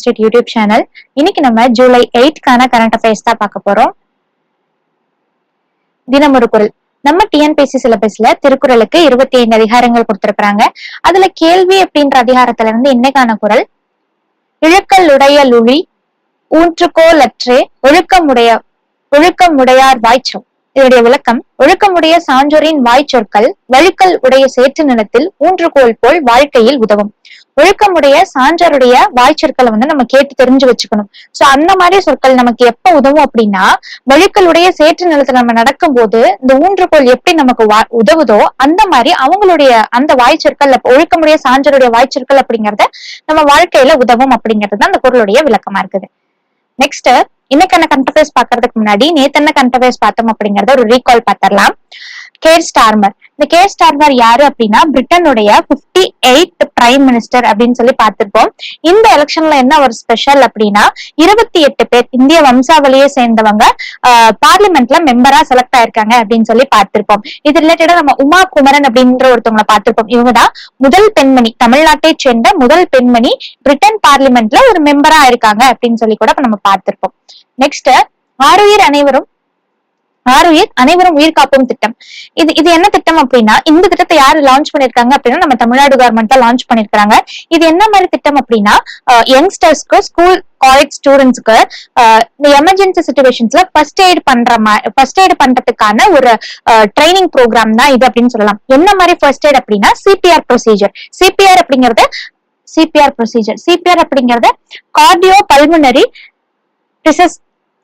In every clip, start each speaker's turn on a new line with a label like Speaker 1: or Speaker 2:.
Speaker 1: Institute YouTube channel இன்னைக்கு நம்ம July எயிட்கான current affairs தான் பார்க்க போறோம். தினம் ஒரு குரல். நம்ம டிஎன்பிஎஸ்சி சிலபஸ்ல திருக்குறளுக்கு இருபத்தி ஐந்து அதிகாரங்கள் கொடுத்திருக்கிறாங்க. அதுல கேள்வி அப்படின்ற அதிகாரத்துல இருந்து இன்னைக்கான குரல். இழுக்கல் உடைய லுழி ஊன்றுகோல் அற்றே ஒழுக்கமுடைய ஒழுக்கமுடையார் வாய்ச்சொல். இதனுடைய விளக்கம் ஒழுக்கமுடைய சான்றோரின் வாய்ச்சொற்கள் வழுக்கல் உடைய சேற்று நிலத்தில் ஊன்றுகோல் போல் வாழ்க்கையில் உதவும். ஒழுக்கமுடைய சான்றருடைய வாய்ச்சொற்களை வந்து நம்ம கேட்டு தெரிஞ்சு வச்சுக்கணும். சோ அந்த மாதிரி சொற்கள் நமக்கு எப்ப உதவும் அப்படின்னா வழுக்களுடைய சேற்று நிலத்துல நம்ம நடக்கும் போது இந்த ஊன்றுகோல் எப்படி நமக்கு வா- உதவுதோ அந்த மாதிரி அவங்களுடைய அந்த வாய்ச்சொற்கள் ஒழுக்கமுடைய சான்றருடைய வாய்ச்சொற்கள் அப்படிங்கறத நம்ம வாழ்க்கையில உதவும் அப்படிங்கிறது தான் அந்த பொருளுடைய விளக்கமா இருக்குது. நெக்ஸ்ட் இன்னைக்கான கண்டபேஸ் பாக்குறதுக்கு முன்னாடி நேத்து என்ன கண்டபேஸ் பார்த்தோம் அப்படிங்கறத ஒரு ரீகால் பாத்திரலாம் கேர் ஸ்டார்மர் இந்த கேர் ஸ்டார்மர் யாரு அப்படின்னா பிரிட்டனுடைய 58th எயிட் பிரைம் மினிஸ்டர் அப்படின்னு சொல்லி பார்த்திருப்போம். இந்த எலெக்ஷன்ல என்ன ஒரு ஸ்பெஷல் அப்படின்னா இருபத்தி எட்டு பேர் இந்திய வம்சாவளியை சேர்ந்தவங்க பார்லிமெண்ட்ல மெம்பரா செலக்ட் ஆயிருக்காங்க அப்படின்னு சொல்லி பார்த்திருப்போம். இது ரிலேட்டடா நம்ம உமா குமரன் அப்படின்ற ஒருத்தவங்களை பார்த்திருப்போம். இவங்கதான் முதல் பெண்மணி. தமிழ்நாட்டை சேர்ந்த முதல் பெண்மணி பிரிட்டன் பார்லிமெண்ட்ல ஒரு மெம்பரா இருக்காங்க அப்படின்னு சொல்லி கூட நம்ம பார்த்திருப்போம். நெக்ஸ்ட் ஆறுயிர் அனைவரும் ஆறுயிர் அனைவரும் உயிர் காப்போம் திட்டம். இது இது என்ன திட்டம் அப்படின்னா இந்த திட்டத்தை யாரு லான்ச் பண்ணிருக்காங்க அப்படின்னா நம்ம தமிழ்நாடு கவர்மெண்ட் தான் லான்ச் பண்ணிருக்காங்க இது என்ன மாதிரி திட்டம் அப்படின்னா யங்ஸ்டர்ஸ்க்கு ஸ்கூல் காலேஜ் ஸ்டூடெண்ட்ஸ்க்கு இந்த எமர்ஜென்சி சுச்சுவேஷன்ஸ்ல ஃபர்ஸ்ட் எய்ட் பண்ற மாதிரி ஃபர்ஸ்ட் எய்ட் பண்றதுக்கான ஒரு ட்ரைனிங் ப்ரோக்ராம் தான் இது அப்படின்னு சொல்லலாம். என்ன மாதிரி ஃபர்ஸ்ட் எய்ட் அப்படின்னா சிபிஆர் ப்ரொசீஜர் சிபிஆர் அப்படிங்கறது சிபிஆர் ப்ரொசீஜர் சிபிஆர் அப்படிங்கறது கார்டியோ பல்முனரி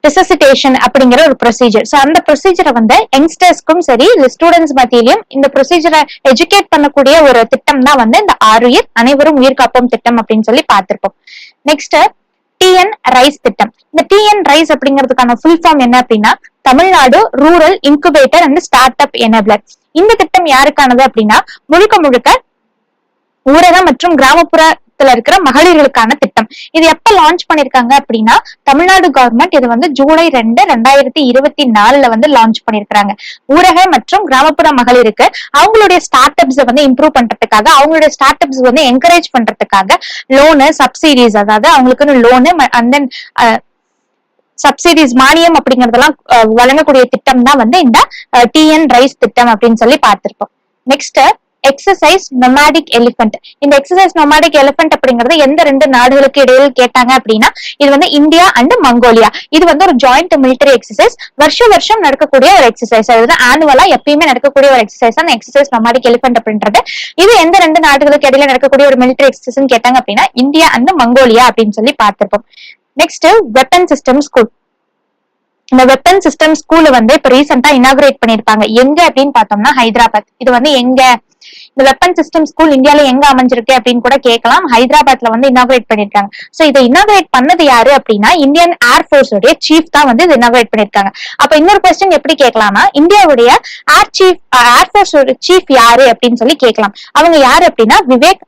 Speaker 1: ரிசசிட்டேஷன் அப்படிங்கிற ஒரு ப்ரொசீஜர் சோ அந்த ப்ரொசீஜரை வந்து யங்ஸ்டர்ஸ்க்கும் சரி ஸ்டூடெண்ட்ஸ் மத்தியிலையும் இந்த ப்ரொசீஜரை எஜுகேட் பண்ணக்கூடிய ஒரு திட்டம் தான் வந்து இந்த ஆறுயிர் அனைவரும் உயிர் காப்போம் திட்டம் அப்படின்னு சொல்லி பார்த்திருப்போம். நெக்ஸ்ட் டிஎன் ரைஸ் திட்டம். இந்த டிஎன் ரைஸ் அப்படிங்கிறதுக்கான ஃபுல் ஃபார்ம் என்ன அப்படின்னா Tamil Nadu rural incubator and start up enabler இந்த திட்டம் யாருக்கானது அப்படின்னா முழுக்க முழுக்க ஊரக மற்றும் கிராமப்புற கிராமப்புறத்துல இருக்கிற மகளிர்களுக்கான திட்டம். இது எப்ப லான்ச் பண்ணிருக்காங்க அப்படின்னா தமிழ்நாடு கவர்மெண்ட் இது வந்து ஜூலை ரெண்டு ரெண்டாயிரத்தி இருபத்தி நாலுல வந்து லான்ச் பண்ணிருக்காங்க ஊரக மற்றும் கிராமப்புற மகளிருக்கு அவங்களுடைய ஸ்டார்ட் அப்ஸ் வந்து இம்ப்ரூவ் பண்றதுக்காக அவங்களுடைய ஸ்டார்ட் அப்ஸ் வந்து என்கரேஜ் பண்றதுக்காக லோனு சப்சிடிஸ் அதாவது அவங்களுக்குன்னு லோனு அண்ட் தென் சப்சிடிஸ் மானியம் அப்படிங்கறதெல்லாம் வழங்கக்கூடிய திட்டம் தான் வந்து இந்த டிஎன் ரைஸ் திட்டம் அப்படின்னு சொல்லி பார்த்திருப்போம். நெக்ஸ்ட் எக்ஸசைஸ் நொமாடிக் எலிஃபென்ட் இந்த எக்ஸசைஸ் நொமாடிக் எலிஃபென்ட் அப்படிங்கறது எந்த ரெண்டு நாடுகளுக்கு இடையில் கேட்டாங்க அப்படின்னா இது வந்து இந்தியா அண்ட் மங்கோலியா. இது வந்து ஒரு ஜாயிண்ட் மிலிட்டரி எக்ஸசைஸ் வருஷம் வருஷம் நடக்கக்கூடிய ஒரு எக்ஸசைஸ் அதாவது ஆனுவலா எப்பயுமே நடக்கக்கூடிய ஒரு எக்ஸசைஸ் தான் எக்ஸசைஸ் நொமாடிக் எலிஃபென்ட் அப்படின்றது. இது எந்த ரெண்டு நாடுகளுக்கு இடையில நடக்கக்கூடிய ஒரு மிலிட்டரி எக்ஸசைஸ் கேட்டாங்க அப்படின்னா இந்தியா அண்ட் மங்கோலியா அப்படின்னு சொல்லி பார்த்திருப்போம். நெக்ஸ்ட் வெப்பன் சிஸ்டம் ஸ்கூல் இந்த வெப்பன் சிஸ்டம் ஸ்கூல் வந்து இப்ப ரீசெண்டா இனாகுரேட் பண்ணிருப்பாங்க எங்க அப்படின்னு பார்த்தோம்னா ஹைதராபாத். இது வந்து எங்க இந்த வெப்பன் சிஸ்டம் ஸ்கூல் இந்தியால எங்க அமைஞ்சிருக்கு அப்படின்னு கூட கேட்கலாம். ஹைதராபாத்ல வந்து இனாகிரேட் பண்ணிருக்காங்க. சோ இதை இனாகிரேட் பண்ணது யாரு அப்படின்னா இந்தியன் ஏர்ஃபோர்ஸ் உடைய சீஃப் தான் வந்து இது இனாகிரேட் பண்ணிருக்காங்க. அப்ப இன்னொரு கொஸ்டின் எப்படி கேட்கலாம்னா இந்தியாவுடைய ஏர் சீஃப் ஏர்ஃபோர்ஸ் சீஃப் யாரு அப்படின்னு சொல்லி கேட்கலாம். அவங்க யாரு அப்படின்னா விவேக்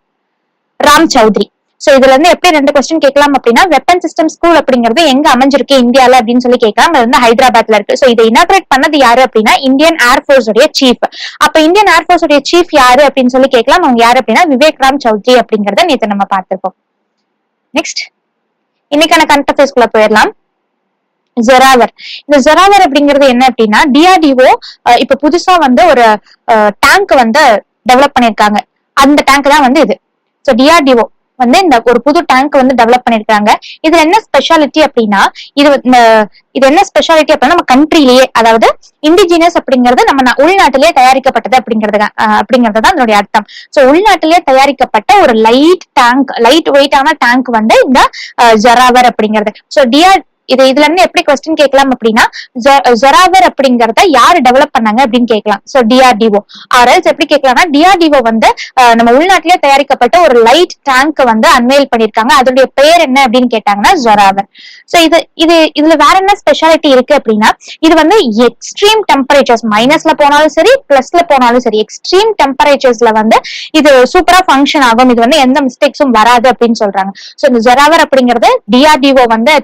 Speaker 1: ராம் சௌத்ரி சோ இதுல இருந்து எப்படி ரெண்டு கொஸ்டின் கேட்கலாம் அப்படின்னா வெப்பன் சிஸ்டம் ஸ்கூல் அப்படிங்கிறது எங்க அமைஞ்சிருக்கு? இந்தியால அப்படின்னு சொல்லி கேட்கலாம். அது வந்து ஹைதராபாத்ல இருக்கு. சோ இதை இனாகிரேட் பண்ணது யாரு அப்படின்னா இந்தியன் ஏர்ஃபோர்ஸ் உடைய சீஃப் அப்ப இந்தியன் ஏர்ஃபோர்ஸ் உடைய சீஃப் யாரு அப்படின்னு சொல்லி கேட்கலாம். அவங்க யாரு அப்படின்னா விவேக் ராம் சௌத்ரி அப்படிங்கறத நேற்று நம்ம பார்த்திருக்கோம். நெக்ஸ்ட் இன்னைக்கான கண்டபேஸ்குள்ள போயிடலாம். ஜெராவர் இந்த ஜெராவர் அப்படிங்கிறது என்ன அப்படின்னா டிஆர்டிஓ இப்ப புதுசா வந்து ஒரு டேங்க் வந்து டெவலப் பண்ணிருக்காங்க அந்த டேங்க் தான் வந்து இது. ஸோ டிஆர்டிஓ வந்து இந்த ஒரு புது டேங்க் வந்து டெவலப் பண்ணிருக்காங்க. இதுல என்ன ஸ்பெஷாலிட்டி அப்படின்னா இது இது என்ன ஸ்பெஷாலிட்டி அப்படின்னா நம்ம கண்ட்ரிலேயே அதாவது இண்டிஜினஸ் அப்படிங்கிறது நம்ம உள்நாட்டிலேயே தயாரிக்கப்பட்டது அப்படிங்கிறது அப்படிங்கிறது தான் அதனுடைய அர்த்தம். சோ உள்நாட்டிலேயே தயாரிக்கப்பட்ட ஒரு லைட் டேங்க் லைட் வெயிட்டான டேங்க் வந்து இந்த ஜெராவர் அப்படிங்கிறது. சோ டிஆர் இது இதுல இருந்து எப்படி கொஸ்டின் கேட்கலாம் அப்படின்னா ஜொராவர் அப்படிங்கறத யாரு டெவலப் பண்ணாங்க அப்படின்னு கேட்கலாம். சோ டிஆர்டிஓ ஆர்எல்ஸ் எப்படி கேட்கலாம்னா டிஆர்டிஓ வந்து நம்ம உள்நாட்டிலே தயாரிக்கப்பட்ட ஒரு லைட் டேங்க் வந்து அன்வைல் பண்ணிருக்காங்க அதோடைய பெயர் என்ன அப்படின்னு கேட்டாங்கன்னா ஜொராவர். சோ இது இது இதுல வேற என்ன ஸ்பெஷாலிட்டி இருக்கு அப்படின்னா இது வந்து எக்ஸ்ட்ரீம் டெம்பரேச்சர்ஸ் மைனஸ்ல போனாலும் சரி பிளஸ்ல போனாலும் சரி எக்ஸ்ட்ரீம் டெம்பரேச்சர்ஸ்ல வந்து இது சூப்பரா ஃபங்க்ஷன் ஆகும். இது வந்து எந்த மிஸ்டேக்ஸும் வராது அப்படின்னு சொல்றாங்க. சோ இந்த ஜொராவர் அப்படிங்கறது டிஆர்டிஓ வந்து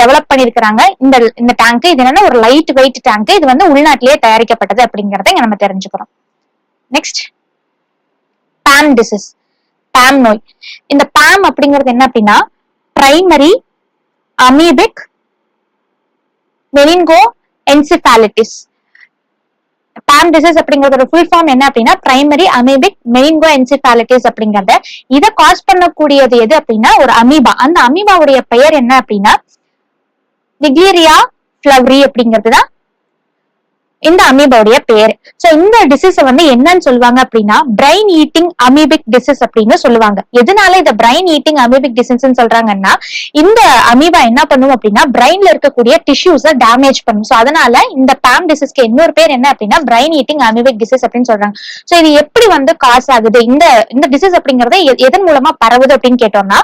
Speaker 1: டெவலப் டெவலப் பண்ணிருக்கிறாங்க. இந்த இந்த டேங்க் இது என்னன்னா ஒரு லைட் வெயிட் டேங்க் இது வந்து உள்நாட்டிலேயே தயாரிக்கப்பட்டது அப்படிங்கறத நம்ம தெரிஞ்சுக்கிறோம். நெக்ஸ்ட் பேம் டிசீஸ் பேம் நோய். இந்த பேம் அப்படிங்கிறது என்ன அப்படின்னா primary amoebic meningoencephalitis PAM disease அப்படிங்கறதோட full form என்ன அப்படின்னா பிரைமரி அமீபிக் மெயின்கோ என்சிபாலிட்டிஸ் அப்படிங்கறத இதை காஸ் பண்ணக்கூடியது எது அப்படின்னா ஒரு அமீபா அந்த அமீபாவுடைய பெயர் என்ன அப்படின்னா நிக்லீரியா ஃபிளவரி அப்படிங்கிறது தான் இந்த அமீபாவுடைய பேர். சோ இந்த டிசீஸ் வந்து என்னன்னு சொல்லுவாங்க அப்படின்னா பிரைன் ஈட்டிங் அமீபிக் டிசீஸ் அப்படின்னு சொல்லுவாங்க. எதனால இத பிரைன் ஈட்டிங் அமீபிக் டிசீஸ் சொல்றாங்கன்னா இந்த அமீபா என்ன பண்ணும் அப்படின்னா பிரைன்ல இருக்கக்கூடிய டிஷ்யூஸ டேமேஜ் பண்ணும். சோ அதனால இந்த பேம் டிசீஸ்க்கு இன்னொரு பேர் என்ன அப்படின்னா பிரைன் ஈட்டிங் அமீபிக் டிசீஸ் அப்படின்னு சொல்றாங்க. சோ இது எப்படி வந்து காஸ் ஆகுது? இந்த இந்த டிசீஸ் அப்படிங்கறத எதன் மூலமா பரவுது அப்படின்னு கேட்டோம்னா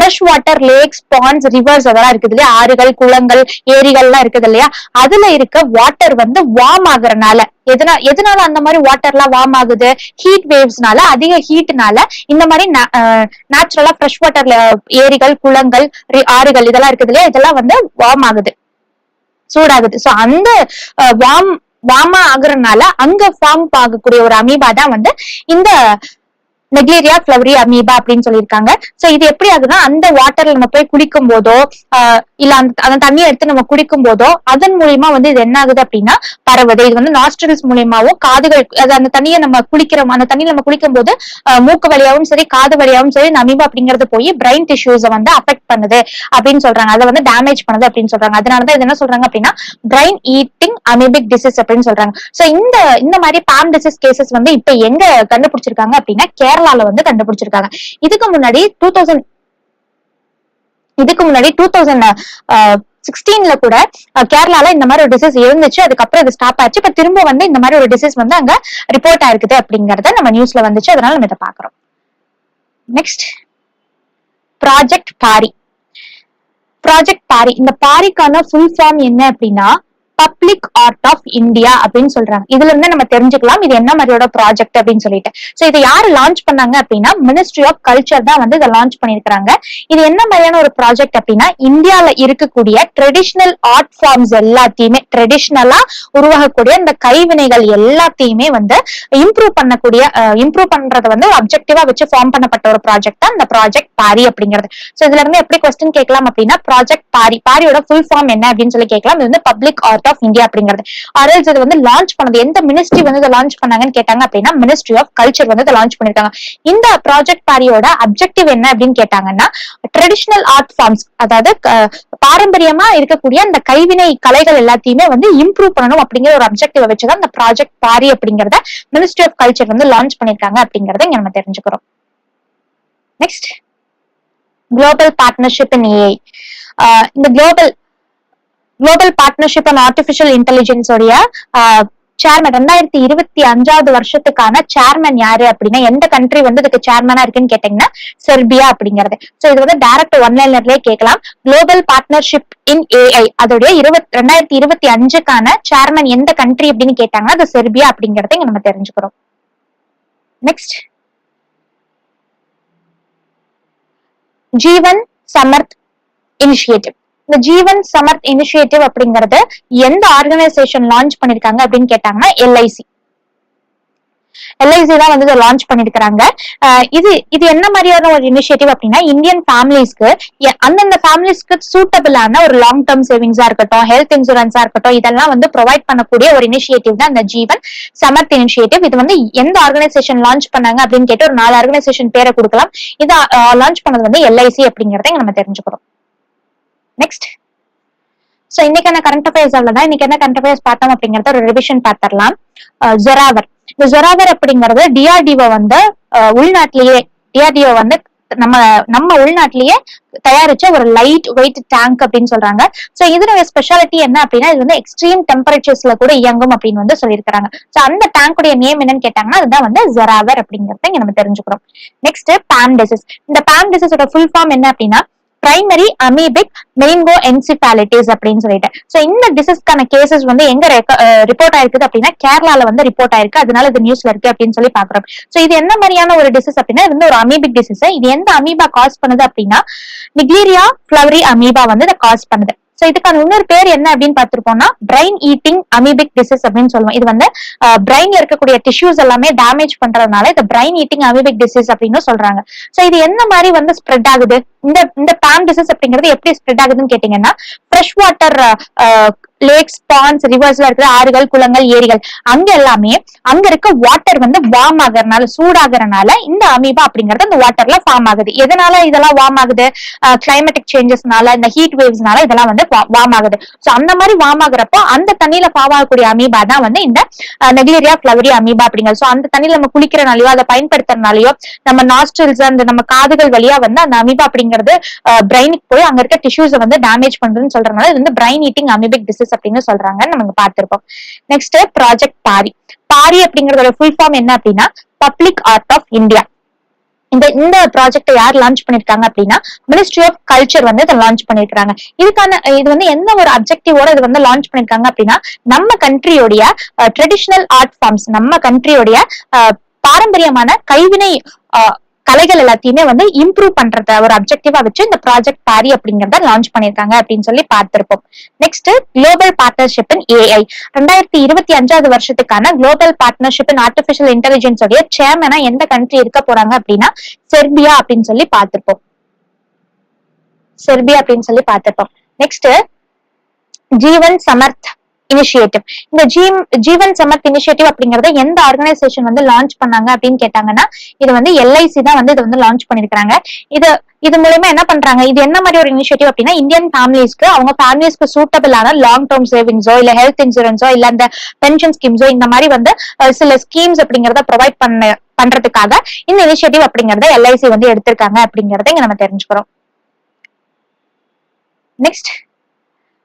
Speaker 1: fresh water lakes ponds rivers அதெல்லாம் இருக்குது இல்லையா? ஆறுகள் குளங்கள் ஏரிகள்லாம் இருக்குது இல்லையா? அதுல இருக்க வாட்டர் வந்து வார்ம் ஆகுறனால எதனா எதனால அந்த மாதிரி வாட்டர்லாம் வார்ம் ஆகுது? ஹீட் வேவ்ஸ்னால அதிக ஹீட்னால இந்த மாதிரி நேச்சுரலா ஃப்ரெஷ் வாட்டர்ல ஏரிகள் குளங்கள் ஆறுகள் இதெல்லாம் இருக்குது இல்லையா? இதெல்லாம் வந்து வார்ம் ஆகுது. சூடாகுது. சோ அந்த வார்ம் வார்மா ஆகுறதுனால அங்க ஃபார்ம் ஆகக்கூடிய ஒரு அமீபா தான் வந்து இந்த நெக்லேரியா ஃபிளவரி அமீபா அப்படின்னு சொல்லியிருக்காங்க. சோ இது எப்படி ஆகுதுன்னா அந்த வாட்டர்ல நம்ம போய் குளிக்கும் போதோ இல்ல அந்த அந்த தண்ணியை எடுத்து நம்ம குடிக்கும் போதோ அதன் மூலியமா வந்து இது என்ன ஆகுது அப்படின்னா பரவுது. இது வந்து நாஸ்ட்ரல்ஸ் மூலியமாவும் காதுகள் அது அந்த தண்ணியை நம்ம குளிக்கிறோம் அந்த தண்ணியை நம்ம குளிக்கும் போது மூக்கு வழியாவும் சரி காது வழியாவும் சரி இந்த அமீபா அப்படிங்கிறது போய் பிரைன் டிஷ்யூஸை வந்து அஃபெக்ட் பண்ணுது அப்படின்னு சொல்றாங்க. அதை வந்து டேமேஜ் பண்ணுது அப்படின்னு சொல்றாங்க. அதனாலதான் இது என்ன சொல்றாங்க அப்படின்னா பிரைன் ஈட்டிங் அமீபிக் டிசீஸ் அப்படின்னு சொல்றாங்க. சோ இந்த இந்த மாதிரி பாம் டிசீஸ் கேசஸ் வந்து இப்ப எங்க கண்டுபிடிச்சிருக்காங்க அப்படின்னா கேரளால வந்து கண்டுபிடிச்சிருக்காங்க. இதுக்கு முன்னாடி டூ தௌசண்ட் இதுக்கு முன்னாடி டூ தௌசண்ட் சிக்ஸ்டீன்ல கூட கேரளால இந்த மாதிரி ஒரு டிசீஸ் இருந்துச்சு. அதுக்கப்புறம் இது ஸ்டாப் ஆச்சு. இப்ப திரும்ப வந்து இந்த மாதிரி ஒரு டிசீஸ் வந்து அங்க ரிப்போர்ட் ஆயிருக்குது அப்படிங்கறத நம்ம நியூஸ்ல வந்துச்சு. அதனால நம்ம இதை பாக்குறோம் next project PARI project PARI இந்த பாரிக்கான ஃபுல் ஃபார்ம் என்ன அப்படின்னா பப்ளிக் ஆர்ட் ஆஃப் இந்தியா அப்படின்னு சொல்றாங்க. இதுல இருந்து நம்ம தெரிஞ்சுக்கலாம் இது என்ன மாதிரியோட ப்ராஜெக்ட் அப்படின்னு சொல்லிட்டு. சோ இதை யாரு லான்ச் பண்ணாங்க அப்படின்னா மினிஸ்ட்ரி ஆஃப் கல்ச்சர் தான் வந்து இதை லான்ச் பண்ணிருக்காங்க இது என்ன மாதிரியான ஒரு ப்ராஜெக்ட் அப்படின்னா இந்தியால இருக்கக்கூடிய ட்ரெடிஷ்னல் ஆர்ட் ஃபார்ம்ஸ் எல்லாத்தையுமே ட்ரெடிஷ்னலா உருவாகக்கூடிய இந்த கைவினைகள் எல்லாத்தையுமே வந்து இம்ப்ரூவ் பண்ணக்கூடிய இம்ப்ரூவ் பண்றத வந்து அப்ஜெக்டிவா வச்சு ஃபார்ம் பண்ணப்பட்ட ஒரு ப்ராஜெக்ட் தான் இந்த ப்ராஜெக்ட் பாரி அப்படிங்கிறது. சோ இதுல இருந்து எப்படி கொஸ்டின் கேட்கலாம் அப்படின்னா ப்ராஜெக்ட் பாரி பாரியோட ஃபுல் ஃபார்ம் என்ன அப்படின்னு சொல்லி கேட்கலாம். இது வந்து பப்ளிக் ஆர்ட் ஆஃப் இந்தியா அப்படிங்கிறது. அரல்ஸ் இது வந்து லான்ச் பண்ணது எந்த மினிஸ்ட்ரி வந்து இதை லான்ச் பண்ணாங்கன்னு கேட்டாங்க அப்படின்னா மினிஸ்ட்ரி ஆஃப் கல்ச்சர் வந்து இதை லான்ச் பண்ணிருக்காங்க. இந்த ப்ராஜெக்ட் பாரியோட அப்ஜெக்டிவ் என்ன அப்படின்னு கேட்டாங்கன்னா ட்ரெடிஷனல் ஆர்ட் ஃபார்ம்ஸ் அதாவது பாரம்பரியமா இருக்கக்கூடிய அந்த கைவினை கலைகள் எல்லாத்தையுமே வந்து இம்ப்ரூவ் பண்ணணும் அப்படிங்கிற ஒரு அப்ஜெக்டிவ் வச்சுதான் இந்த ப்ராஜெக்ட் பாரி அப்படிங்கறத மினிஸ்ட்ரி ஆஃப் கல்ச்சர் வந்து லான்ச் பண்ணிருக்காங்க அப்படிங்கறத இங்க நம்ம தெரிஞ்சுக்கிறோம். Next global partnership in AI இந்த global global partnership and artificial intelligence உடைய சேர்மன் ரெண்டாயிரத்தி இருபத்தி அஞ்சாவது வருஷத்துக்கான சேர்மன் யாரு அப்படின்னா எந்த கண்ட்ரி வந்து இதுக்கு சேர்மனா இருக்குன்னு கேட்டீங்கன்னா செர்பியா அப்படிங்கிறது. சோ இது வந்து டைரக்ட் ஒன்லைனர்லயே கேட்கலாம். குளோபல் பார்ட்னர்ஷிப் இன் ஏஐ அதோடைய இருபத் ரெண்டாயிரத்தி இருபத்தி அஞ்சுக்கான சேர்மன் எந்த கண்ட்ரி அப்படின்னு கேட்டாங்கன்னா அது செர்பியா அப்படிங்கறத இங்க நம்ம தெரிஞ்சுக்கிறோம். நெக்ஸ்ட் ஜீவன் சமர்த் இனிஷியேட்டிவ் இந்த ஜீவன் சமர்த் இனிஷியேட்டிவ் அப்படிங்கறது எந்த ஆர்கனைசேஷன் லான்ச் பண்ணிருக்காங்க அப்படின்னு கேட்டாங்கன்னா எல்ஐசி எல்ஐசி தான் வந்து இதை லான்ச் பண்ணிருக்கிறாங்க. இது இது என்ன மாதிரியான ஒரு இனிஷியேட்டிவ் அப்படின்னா இந்தியன் ஃபேமிலிஸ்க்கு அந்தந்த ஃபேமிலிஸ்க்கு சூட்டபிளான ஒரு லாங் டேர்ம் சேவிங்ஸா இருக்கட்டும் ஹெல்த் இன்சூரன்ஸா இருக்கட்டும் இதெல்லாம் வந்து ப்ரொவைட் பண்ணக்கூடிய ஒரு இனிஷியேட்டிவ் தான் இந்த ஜீவன் சமர்த் இனிஷியேட்டிவ் இது வந்து எந்த ஆர்கனைசேஷன் லான்ச் பண்ணாங்க அப்படின்னு கேட்டு ஒரு நாலு ஆர்கனைசேஷன் பேரை கொடுக்கலாம். இது லான்ச் பண்ணது வந்து எல்ஐசி அப்படிங்கறத நம்ம தெரிஞ்சுக்கிறோம் நெக்ஸ்ட் சோ இன்னைக்கான கரண்ட் அஃபேர்ஸ் அவ்வளோதான் இன்னைக்கு என்ன கரண்ட் அஃபேர்ஸ் பார்த்தோம் அப்படிங்கறத ஒரு ரிவிஷன் பார்த்திடலாம். ஜொராவர் இந்த ஜொராவர் அப்படிங்கறது டிஆர்டிஓ வந்து உள்நாட்டிலேயே டிஆர்டிஓ வந்து நம்ம நம்ம உள்நாட்டிலேயே தயாரிச்ச ஒரு லைட் வெயிட் டேங்க் அப்படின்னு சொல்றாங்க. சோ இதனுடைய ஸ்பெஷாலிட்டி என்ன அப்படின்னா இது வந்து எக்ஸ்ட்ரீம் டெம்பரேச்சர்ஸ்ல கூட இயங்கும் அப்படின்னு வந்து சொல்லியிருக்காங்க சோ அந்த டேங்குடைய நேம் என்னன்னு கேட்டாங்கன்னா அதுதான் வந்து ஜெராவர் அப்படிங்கறத இங்க நம்ம தெரிஞ்சுக்கிறோம். நெக்ஸ்ட் பேம் டிசீஸ் இந்த பாம் டிசீஸோட ஃபுல் ஃபார்ம் என்ன அப்படின்னா பிரைமரி அமீபிக் மெயின்கோ என்சிபாலிட்டிஸ் அப்படின்னு சொல்லிட்டு. சோ இந்த டிசீஸ்க்கான கேசஸ் வந்து எங்க ரிப்போர்ட் ஆயிருக்குது அப்படின்னா கேரளால வந்து ரிப்போர்ட் ஆயிருக்கு. அதனால இது நியூஸ்ல இருக்கு அப்படின்னு சொல்லி பாக்குறோம் சோ இது என்ன மாதிரியான ஒரு டிசீஸ் அப்படின்னா இது வந்து ஒரு அமீபிக் டிசீஸ் இது எந்த அமீபா காஸ் பண்ணுது அப்படின்னா நிக்லீரியா ஃபிளவரி அமீபா வந்து இதை காஸ் பண்ணுது. சோ இதுக்கான இன்னொரு பேர் என்ன அப்படின்னு பார்த்திருப்போம்னா பிரைன் ஈட்டிங் அமீபிக் டிசீஸ் அப்படின்னு சொல்லுவோம். இது வந்து பிரைன்ல இருக்கக்கூடிய டிஷ்யூஸ் எல்லாமே டேமேஜ் பண்றதுனால இது பிரைன் ஈட்டிங் அமீபிக் டிசீஸ் அப்படின்னு சொல்றாங்க. சோ இது என்ன மாதிரி வந்து ஸ்ப்ரெட் ஆகுது? இந்த இந்த பேம் டிசீஸ் அப்படிங்கிறது எப்படி ஸ்ப்ரெட் ஆகுதுன்னு கேட்டீங்கன்னா ஃப்ரெஷ் வாட்டர் லேக்ஸ் பான்ஸ் ரிவர்ஸ்ல இருக்கிற ஆறுகள் குளங்கள் ஏரிகள் அங்க எல்லாமே அங்க இருக்க வாட்டர் வந்து வார்ம் ஆகுறதுனால சூடாகிறனால இந்த அமீபா அப்படிங்கிறது அந்த வாட்டர்ல ஃபார்ம் ஆகுது. எதனால இதெல்லாம் வார்ம் ஆகுது? கிளைமேட்டிக் சேஞ்சஸ்னால இந்த ஹீட் வேவ்ஸ்னால இதெல்லாம் வந்து வார்ம் ஆகுது. சோ அந்த மாதிரி வார்ம் ஆகுறப்போ அந்த தண்ணியில ஃபார்ம் ஆகக்கூடிய அமீபா தான் வந்து இந்த நெகிலேரியா ஃபிளவரி அமீபா அப்படிங்கிறது. சோ அந்த தண்ணியில நம்ம குளிக்கிறனாலயோ அதை பயன்படுத்துறதுனாலயோ நம்ம நாஸ்ட்ரல்ஸ் அந்த நம்ம காதுகள் வழியா வந்து அந்த அமீபா அப்படிங்கிறது பிரெயினுக்கு போய் அங்க இருக்க டிஷ்யூஸ் வந்து டேமேஜ் பண்றதுன்னு சொல்றதுனால இது வந்து பிரைன் ஈட்டிங் அமீபிக் டிசீஸ் அப்படின்னு சொல்றாங்க நம்ம பார்த்திருப்போம். நெக்ஸ்ட் ப்ராஜெக்ட் பாரி பாரி அப்படிங்கறதோட ஃபுல் ஃபார்ம் என்ன அப்படின்னா பப்ளிக் ஆர்ட் ஆஃப் இந்தியா இந்த இந்த ப்ராஜெக்ட் யார் லான்ச் பண்ணிருக்காங்க அப்படின்னா மினிஸ்ட்ரி ஆஃப் கல்ச்சர் வந்து இதை லான்ச் பண்ணிருக்காங்க இதுக்கான இது வந்து எந்த ஒரு அப்ஜெக்டிவோட இது வந்து லான்ச் பண்ணிருக்காங்க அப்படின்னா நம்ம கண்ட்ரியோடைய ட்ரெடிஷனல் ஆர்ட் ஃபார்ம்ஸ் நம்ம கண்ட்ரியோடைய பாரம்பரியமான கைவினை கலைகள் எல்லாத்தையுமே வந்து இம்ப்ரூவ் பண்றத ஒரு அப்ஜெக்டிவா வச்சு இந்த ப்ராஜெக்ட் பாரி அப்படிங்கறத லான்ச் பண்ணிருக்காங்க அப்படின்னு சொல்லி பார்த்திருப்போம். Next global partnership in AI ரெண்டாயிரத்தி இருபத்தி அஞ்சாவது வருஷத்துக்கான global partnership in artificial intelligence உடைய சேர்மனா எந்த கண்ட்ரி இருக்க போறாங்க அப்படின்னா செர்பியா அப்படின்னு சொல்லி பார்த்திருப்போம். செர்பியா அப்படின்னு சொல்லி பார்த்திருப்போம். நெக்ஸ்ட் ஜீவன் சமர்த் இனிஷியேட்டிவ் இந்த ஜீவன் சமர்த் இனிஷியேட்டிவ் அப்படிங்கறத எந்த ஆர்கனைசேஷன் வந்து லான்ச் பண்ணாங்க அப்படின்னு கேட்டாங்கன்னா இது வந்து எல்ஐசி தான் வந்து இதை வந்து லான்ச் பண்ணிருக்காங்க இது இது மூலயமா என்ன பண்றாங்க? இது என்ன மாதிரி ஒரு இனிஷியேட்டிவ் அப்படின்னா இந்தியன் ஃபேமிலிஸ்க்கு அவங்க ஃபேமிலிஸ்க்கு சூட்டபிளான லாங் டேர்ம் சேவிங்ஸோ இல்ல ஹெல்த் இன்சூரன்ஸோ இல்ல இந்த பென்ஷன் ஸ்கீம்ஸோ இந்த மாதிரி வந்து சில ஸ்கீம்ஸ் அப்படிங்கறத ப்ரொவைட் பண்ண பண்றதுக்காக இந்த இனிஷியேட்டிவ் அப்படிங்கறத எல்ஐசி வந்து எடுத்திருக்காங்க அப்படிங்கறத இங்க நம்ம தெரிஞ்சுக்கிறோம். நெக்ஸ்ட்